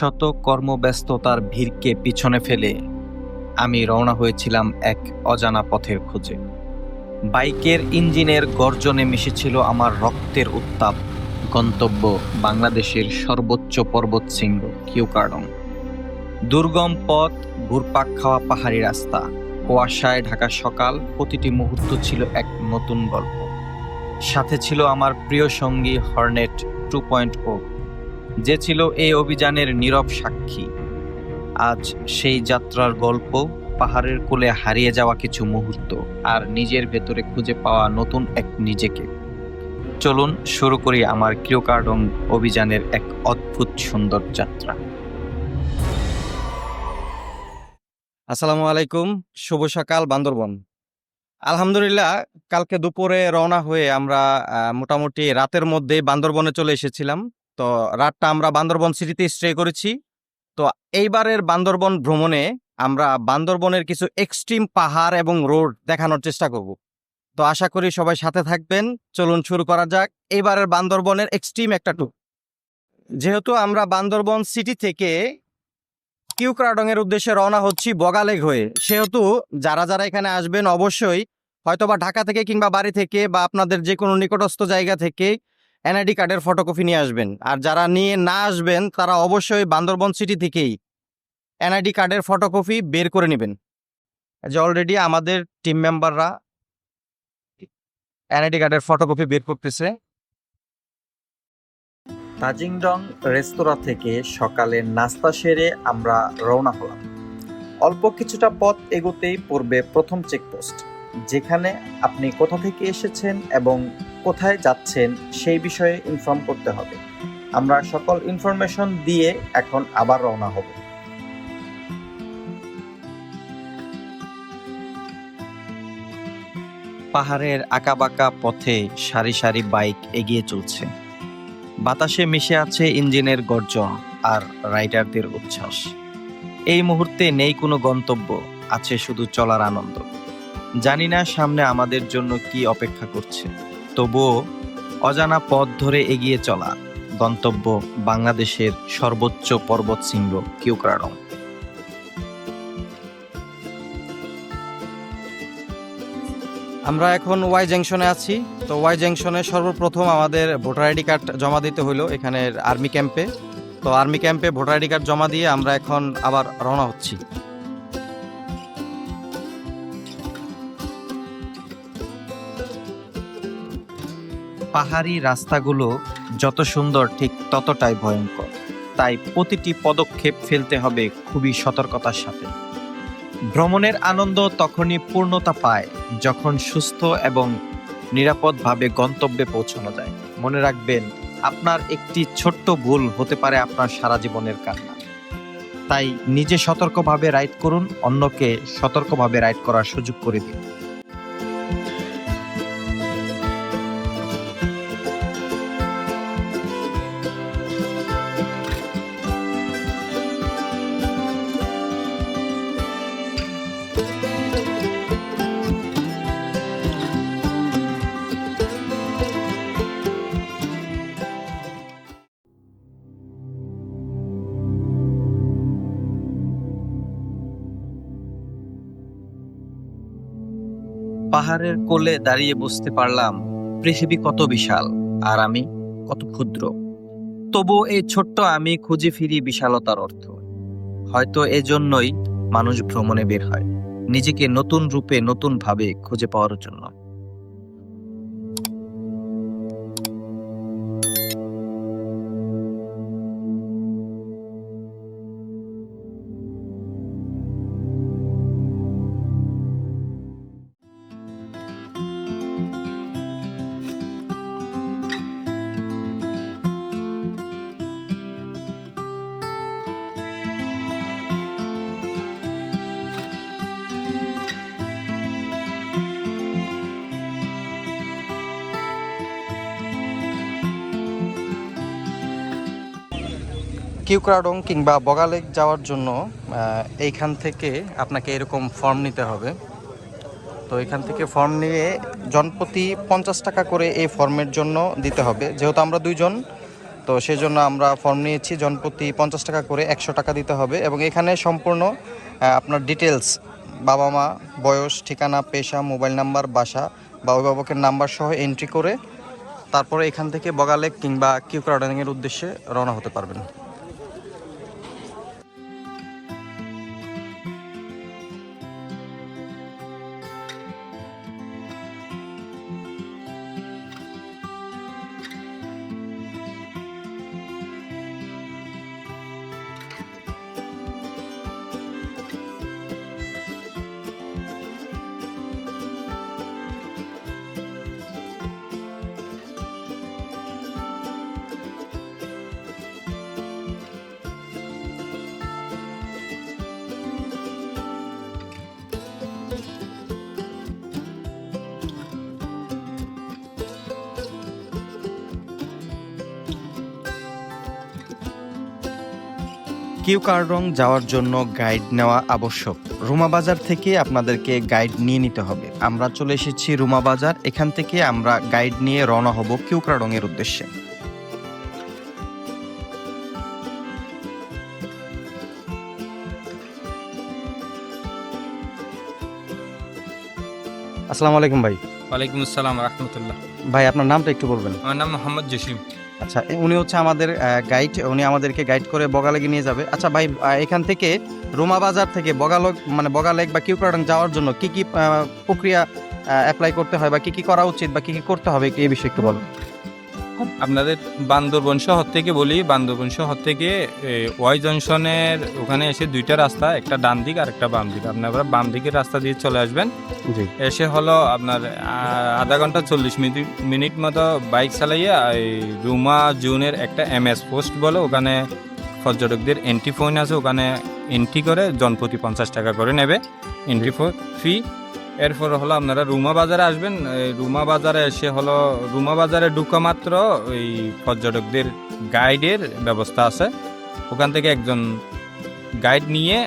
শত কর্মব্যস্ততার ভিড়কে পিছনে ফেলে আমি রওনা হয়েছিলাম এক অজানা পথের খোঁজে। বাইকের ইঞ্জিনের গর্জনে মিশেছিল আমার রক্তের উত্তাপ। গন্তব্য বাংলাদেশের সর্বোচ্চ পর্বত পর্বতশৃঙ্গ, কিউকার্ডং। দুর্গম পথ, ঘুরপাক খাওয়া পাহাড়ি রাস্তা। কুয়াশায় ঢাকা সকাল, প্রতিটি মুহূর্ত ছিল এক নতুন গল্প। সাথে ছিল আমার প্রিয় সঙ্গী হর্নেট টু পয়েন্ট ও। যে ছিল এই অভিযানের নীরব সাক্ষী। আজ সেই যাত্রার গল্প পাহাড়ের কোলে হারিয়ে যাওয়া কিছু মুহূর্ত আর নিজের ভেতরে খুঁজে পাওয়া নতুন এক নিজেকে। চলুন শুরু করি আমার ক্রিওকার্ডং অভিযানের এক অদ্ভুত সুন্দর যাত্রা। আসসালামু আলাইকুম, শুভ সকাল বান্দরবন। আলহামদুলিল্লাহ, কালকে দুপুরে রওনা হয়ে আমরা মোটামুটি রাতের মধ্যে বান্দরবনে চলে এসেছিলাম। তো রাতটা আমরা বান্দরবন সিটিতে স্টে করেছি। তো এইবারের বান্দরবন ভ্রমণে আমরা বান্দরবনের কিছু এক্সট্রিম পাহাড় এবং রোড দেখানোর চেষ্টা করব। তো আশা করি সবাই সাথে থাকবেন। চলুন শুরু করা যাক। এইবারের বান্দরবনের এক্সট্রিম একটা ট্যুর যেহেতু আমরা বান্দরবন সিটি থেকে কিউক্রাডংয়ের উদ্দেশ্যে রওনা হচ্ছি বগালেগ হয়ে, সেহেতু যারা যারা এখানে আসবেন অবশ্যই হয়তোবা ঢাকা থেকে কিংবা বাড়ি থেকে বা আপনাদের যে কোনো নিকটস্থ জায়গা থেকে এনআইডি কার্ডের ফটোকপি নিয়ে আসবেন। আর যারা নিয়ে না আসবেন, তারা অবশ্যই বান্দরবন সিটি থেকেই এনআইডি কার্ডের ফটোকপি বের করে নেবেন। যে অলরেডি আমাদের টিম মেম্বাররা এনআইডি কার্ডের ফটোকপি বের করতেছে। তাজিংডং রেস্তোরাঁ থেকে সকালে নাস্তা সেরে আমরা রওনা হলাম। অল্প কিছুটা পথ এগোতেই পড়বে প্রথম চেকপোস্ট যেখানে আপনি কোথা থেকে এসেছেন এবং কোথায় যাচ্ছেন সেই বিষয়ে ইনফর্ম করতে হবে। আমরা সকল ইনফরমেশন দিয়ে এখন আবার রওনা হব। পাহাড়ের আঁকাবাঁকা পথে সারি সারি বাইক এগিয়ে চলছে। বাতাসে মিশে আছে ইঞ্জিনের গর্জন আর রাইডারদের উচ্ছ্বাস। এই মুহূর্তে নেই কোনো গন্তব্য, আছে শুধু চলার আনন্দ। জানি না সামনে আমাদের জন্য কি অপেক্ষা করছে। তবুও অজানা পথ ধরে এগিয়ে চলা গন্তব্য বাংলাদেশের সর্বোচ্চ পর্বত পর্বতশৃঙ্গ কিউক্রাডং। আমরা এখন ওয়াই জাংশনে আছি। তো ওয়াই জাংশনে সর্বপ্রথম আমাদের ভোটার আইডি কার্ড জমা দিতে হলো এখানের আর্মি ক্যাম্পে। তো আর্মি ক্যাম্পে ভোটার আইডি কার্ড জমা দিয়ে আমরা এখন আবার রওনা হচ্ছি। পাহাড়ি রাস্তাগুলো যত সুন্দর, ঠিক ততটাই ভয়ঙ্কর। তাই প্রতিটি পদক্ষেপ ফেলতে হবে খুবই সতর্কতার সাথে। ভ্রমণের আনন্দ তখনই পূর্ণতা পায় যখন সুস্থ এবং নিরাপদভাবে গন্তব্যে পৌঁছানো যায়। মনে রাখবেন, আপনার একটি ছোট্ট ভুল হতে পারে আপনার সারা জীবনের কান্না। তাই নিজে সতর্কভাবে রাইড করুন, অন্যকে সতর্কভাবে রাইড করার সুযোগ করে দিন। পাহাড়ের কোলে দাঁড়িয়ে বুঝতে পারলাম, পৃথিবী কত বিশাল আর আমি কত ক্ষুদ্র। তবুও এই ছোট্ট আমি খুঁজে ফিরি বিশালতার অর্থ। হয়তো এজন্যই মানুষ ভ্রমণে বের হয়, নিজেকে নতুন রূপে নতুন ভাবে খুঁজে পাওয়ার জন্য। কিউক্রাডং কিংবা বগালেক যাওয়ার জন্য এইখান থেকে আপনাকে এরকম ফর্ম নিতে হবে। তো এখান থেকে ফর্ম নিয়ে জনপ্রতি পঞ্চাশ টাকা করে এই ফর্মের জন্য দিতে হবে। যেহেতু আমরা দুইজন, তো সেই জন্য আমরা ফর্ম নিয়েছি, জনপ্রতি পঞ্চাশ টাকা করে একশো টাকা দিতে হবে। এবং এখানে সম্পূর্ণ আপনার ডিটেলস বাবা মা, বয়স, ঠিকানা, পেশা মোবাইল নাম্বার বাসা, বা অভিভাবকের নাম্বার সহ এন্ট্রি করে তারপরে এখান থেকে বগালেক কিংবা কিউক্রাডানিংয়ের উদ্দেশ্যে রওনা হতে পারবেন। কিউ কার্ডং যাওয়ার জন্য গাইড নেওয়া আবশ্যক। রুমা বাজার থেকে আপনাদেরকে গাইড নিয়ে নিতে হবে। আমরা চলে এসেছি রুমা বাজার। এখান থেকে আমরা গাইড নিয়ে রওনা হব কিউ কার্ডং এর উদ্দেশ্যে। আসসালামু আলাইকুম ভাই। ওয়ালাইকুম আসসালাম রহমতুল্লাহ। ভাই আপনার নামটা একটু বলবেন। আমার নাম মোহাম্মদ জসিম। আচ্ছা উনি হচ্ছে আমাদের গাইড উনি আমাদেরকে গাইড করে বগালেগে নিয়ে যাবে। আচ্ছা ভাই এখান থেকে রোমা বাজার থেকে বগালক মানে বগালেক বা কিউকারডং যাওয়ার জন্য কি কি প্রক্রিয়া অ্যাপ্লাই করতে হয় বা কি কি করা উচিত বা কি কি করতে হবে এই বিষয়ে একটু বলুন আপনাদের বান্দরবন শহর থেকে বলি বান্দরবন শহর থেকে ওয়াই জংশনের ওখানে এসে দুইটা রাস্তা একটা ডান দিক আর একটা বাম দিক। আপনারা বাম দিকের রাস্তা দিয়ে চলে আসবেন। এসে হলো আপনার আধা ঘণ্টা চল্লিশ মিনিট মিনিট মতো বাইক চালাইয়া এই রুমা জুনের একটা এম এস পোস্ট বলে ওখানে পর্যটকদের এন্ট্রি ফোন আছে ওখানে এন্ট্রি করে জনপ্রতি পঞ্চাশ টাকা করে নেবে। এন্ট্রি ফি এরপর হলো আপনারা রুমা বাজারে আসবেন। এই রুমা বাজারে এসে হলো, রুমা বাজারে ঢুকা মাত্র ওই পর্যটকদের গাইডের ব্যবস্থা আছে। ওখান থেকে একজন গাইড নিয়ে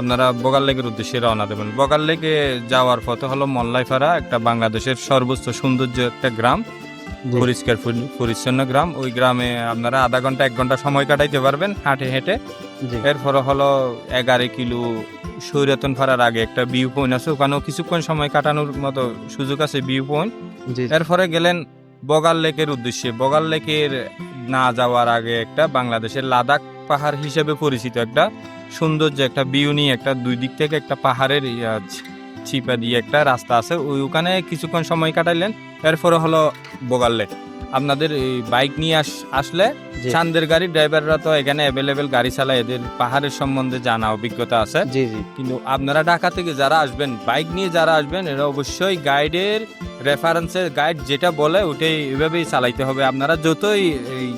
আপনারা বগাল লেকের উদ্দেশ্যে রওনা দেবেন। বগাল লেকে যাওয়ার পথে হলো মল্লাইপাড়া, একটা বাংলাদেশের সর্বোচ্চ সৌন্দর্য একটা গ্রাম। পরিষ্কার পরিচ্ছন্ন গ্রাম। ওই গ্রামে আপনারা আধা ঘণ্টা এক ঘণ্টা সময় কাটাইতে পারবেন হাঁটে হেঁটে। এরপরে হলো এগারো কিলো সৈরতন ফাড়ার আগে একটা ভিউ পয়েন্ট আছে। ওখানেও কিছুক্ষণ সময় কাটানোর মতো সুযোগ আছে ভিউ পয়েন্ট এরপরে গেলেন বগাল লেকের উদ্দেশ্যে। বগাল লেকের না যাওয়ার আগে একটা বাংলাদেশের লাদাখ পাহাড় হিসেবে পরিচিত একটা সৌন্দর্য একটা ভিউ নিয়ে একটা দুই দিক থেকে একটা পাহাড়ের ইয়া ছি- চিপা দিয়ে একটা রাস্তা আছে ওই ওখানে কিছুক্ষণ সময় কাটাইলেন এরপরে হলো বগাল। লেক আপনাদের এই বাইক নিয়ে আস আসলে। চান্দের গাড়ি ড্রাইভাররা তো এখানে অ্যাভেলেবেল গাড়ি চালায় এদের পাহাড়ের সম্বন্ধে জানা অভিজ্ঞতা আছে। জি জি। কিন্তু আপনারা ঢাকা থেকে যারা আসবেন বাইক নিয়ে যারা আসবেন এরা অবশ্যই গাইডের রেফারেন্সের গাইড যেটা বলে ওটাই এভাবেই চালাইতে হবে। আপনারা যতই এই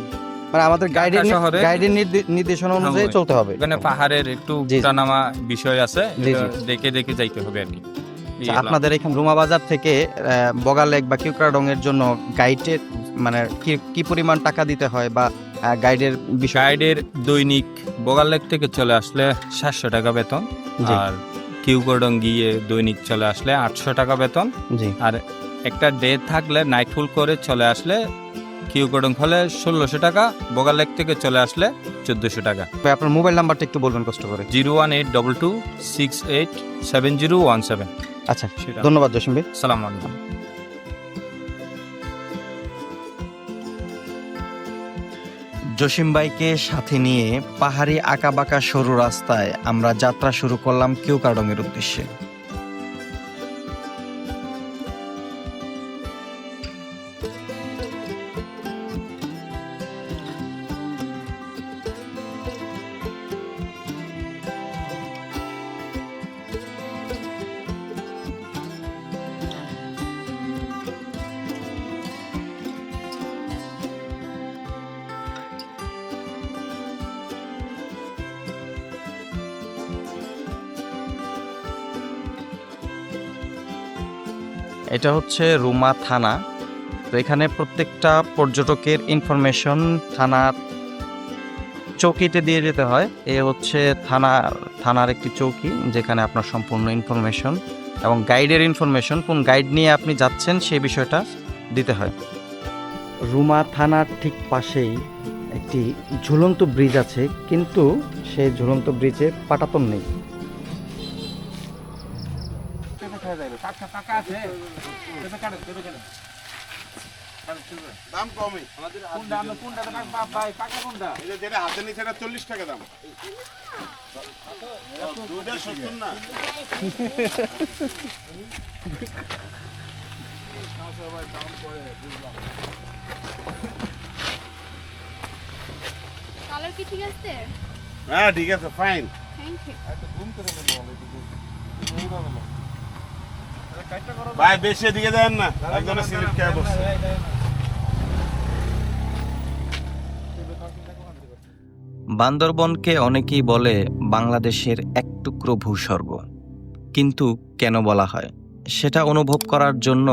মানে আমাদের গাইডের শহরে- গাইডের নির্দেশনা অনুযায়ী চলতে হবে ওখানে পাহাড়ের একটু। উঠানামা বিষয় আছে। দেখে দেখে যাইতে হবে আর কি আচ্ছা। আপনাদের এখানে রুমা বাজার থেকে আহ, বগালেক বা কিউকারডং এর জন্য গাইডের মানে কি পরিমাণ টাকা দিতে হয় বা গাইডের গাইডের দৈনিক বগাল লেক থেকে চলে আসলে সাতশো টাকা বেতন। আর কিউকোডং গিয়ে দৈনিক চলে আসলে আটশো টাকা বেতন আর একটা ডে থাকলে নাইট ফুল করে চলে আসলে কিউকোডং হলে ষোলোশো টাকা বগাল লেক থেকে চলে আসলে চোদ্দোশো টাকা। আপনার মোবাইল নাম্বারটা একটু বলবেন কষ্ট করে। Zero one eight double two six eight seven zero one seven. আচ্ছা ধন্যবাদ জসিম ভাই। সালাম আলাইকুম। জসিম ভাইকে সাথে নিয়ে পাহাড়ি আঁকাবাঁকা সরু রাস্তায় আমরা যাত্রা শুরু করলাম কিউকারডং এর উদ্দেশ্যে। এটা হচ্ছে রুমা থানা। তো এখানে প্রত্যেকটা পর্যটকের ইনফরমেশন থানার চৌকিতে দিয়ে যেতে হয়। এ হচ্ছে থানা, থানার একটি চৌকি যেখানে আপনার সম্পূর্ণ ইনফরমেশন এবং গাইডের ইনফরমেশন কোন গাইড নিয়ে আপনি যাচ্ছেন সেই বিষয়টা দিতে হয়। রুমা থানার ঠিক পাশেই একটি ঝুলন্ত ব্রিজ আছে, কিন্তু সেই ঝুলন্ত ব্রিজে পাটাতন নেই। দাম কমই এই যে যেটা হাতে নিচে এটা চল্লিশ টাকা দাম। দুধের সত্তর না? কালার কি ঠিক আছে? হ্যাঁ ঠিক আছে ফাইন থ্যাংক ইউ ভাই, বেশি এদিকে দেন না। একজনের স্লিপ খেয়ে বসছে। বান্দরবনকে অনেকেই বলে বাংলাদেশের এক টুকরো ভূস্বর্গ। কিন্তু কেন বলা হয়? সেটা অনুভব করার জন্য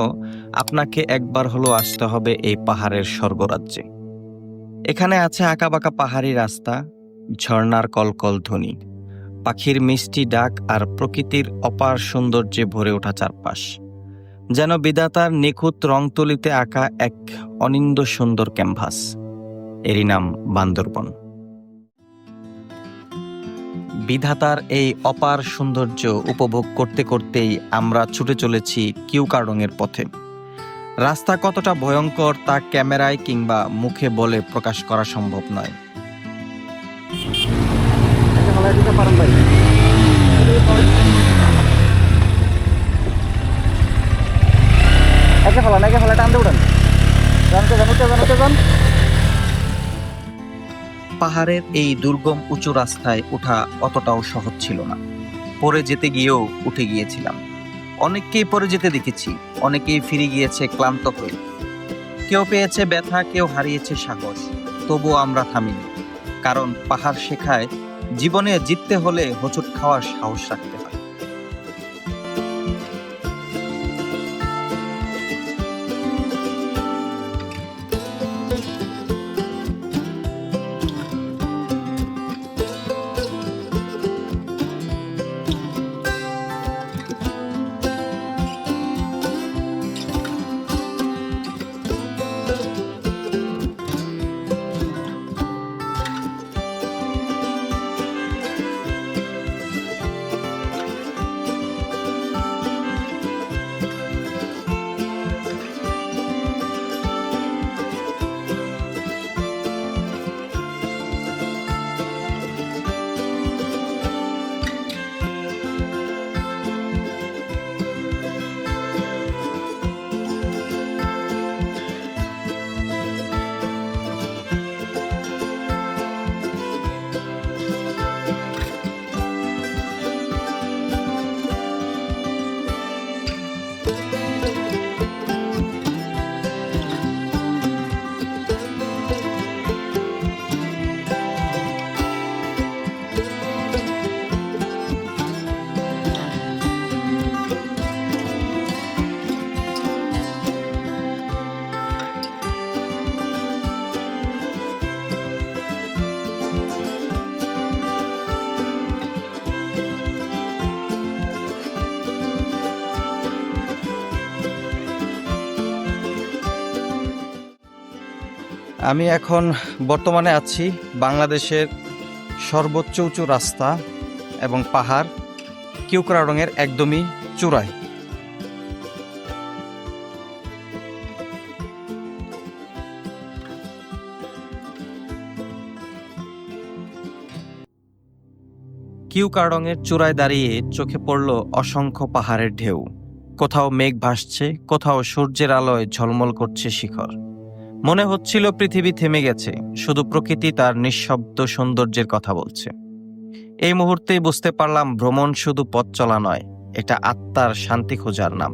আপনাকে একবার হলো আসতে হবে এই পাহাড়ের স্বর্গরাজ্যে। এখানে আছে আঁকাবাঁকা পাহাড়ি রাস্তা, ঝর্ণার কলকল ধ্বনি। পাখির মিষ্টি ডাক আর প্রকৃতির অপার সৌন্দর্যে ভরে ওঠা চারপাশ, যেন বিধাতার নিখুঁত রংতুলিতে আঁকা এক অনিন্দ সুন্দর ক্যানভাস। এরই নাম বান্দরবন। বিধাতার এই অপার সৌন্দর্য উপভোগ করতে করতেই আমরা ছুটে চলেছি কিউকার্ডংয়ের পথে। রাস্তা কতটা ভয়ঙ্কর তা ক্যামেরায় কিংবা মুখে বলে প্রকাশ করা সম্ভব নয়। পাহাড়ের এই দুর্গম উঁচু রাস্তায় ওঠা অতটাও সহজ ছিল না। পরে যেতে গিয়েও উঠে গিয়েছিলাম। অনেককেই পরে যেতে দেখেছি, অনেকেই ফিরে গিয়েছে ক্লান্ত হয়ে। কেউ পেয়েছে ব্যথা, কেউ হারিয়েছে সাহস, তবুও আমরা থামিনি। কারণ পাহাড় শেখায় জীবনে জিততে হলে হোঁচট খাওয়ার সাহস রাখতে আমি এখন বর্তমানে আছি বাংলাদেশের সর্বোচ্চ উঁচু রাস্তা এবং পাহাড় কিউকরাডংয়ের একদমই চূড়ায়। কিউকার্ডংয়ের চূড়ায় দাঁড়িয়ে চোখে পড়ল অসংখ্য পাহাড়ের ঢেউ। কোথাও মেঘ ভাসছে, কোথাও সূর্যের আলোয় ঝলমল করছে শিখর। মনে হচ্ছিল পৃথিবী থেমে গেছে, শুধু প্রকৃতি তার নিঃশব্দ সৌন্দর্যের কথা বলছে। এই মুহূর্তেই বুঝতে পারলাম ভ্রমণ শুধু পথ চলা নয়, এটা আত্মার শান্তি খোঁজার নাম।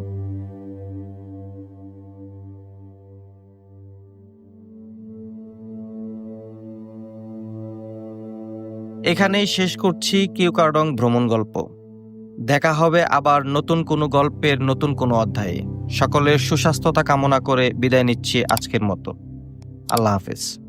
এখানেই শেষ করছি কিউকার্ডং ভ্রমণ গল্প। দেখা হবে আবার নতুন কোনো গল্পের নতুন কোনো অধ্যায়ে। সকলের সুস্বাস্থ্যতা কামনা করে বিদায় নিচ্ছি আজকের মতো। আল্লাহ হাফেজ।